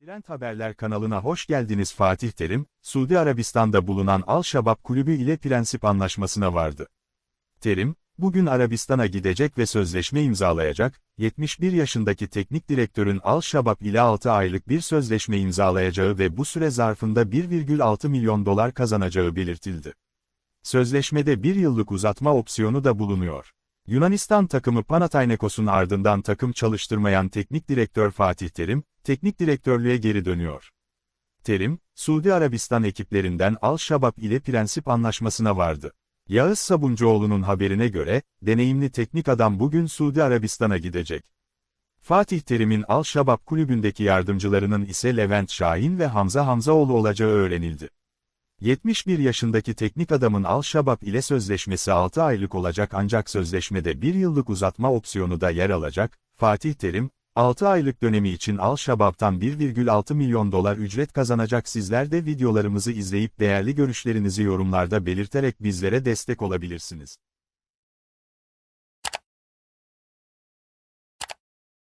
Trend Haberler kanalına hoş geldiniz Fatih Terim, Suudi Arabistan'da bulunan Al-Şabab kulübü ile prensip anlaşmasına vardı. Terim, bugün Arabistan'a gidecek ve sözleşme imzalayacak, 71 yaşındaki teknik direktörün Al-Şabab ile 6 aylık bir sözleşme imzalayacağı ve bu süre zarfında 1,6 milyon dolar kazanacağı belirtildi. Sözleşmede bir yıllık uzatma opsiyonu da bulunuyor. Yunanistan takımı Panathinaikos'un ardından takım çalıştırmayan teknik direktör Fatih Terim, teknik direktörlüğe geri dönüyor. Terim, Suudi Arabistan ekiplerinden Al-Şabab ile prensip anlaşmasına vardı. Yağız Sabuncuoğlu'nun haberine göre, deneyimli teknik adam bugün Suudi Arabistan'a gidecek. Fatih Terim'in Al-Şabab kulübündeki yardımcılarının ise Levent Şahin ve Hamza Hamzaoğlu olacağı öğrenildi. 71 yaşındaki teknik adamın Al-Şabab ile sözleşmesi 6 aylık olacak ancak sözleşmede bir yıllık uzatma opsiyonu da yer alacak. Fatih Terim, 6 aylık dönemi için Al-Şabab'tan 1,6 milyon dolar ücret kazanacak sizler de videolarımızı izleyip değerli görüşlerinizi yorumlarda belirterek bizlere destek olabilirsiniz.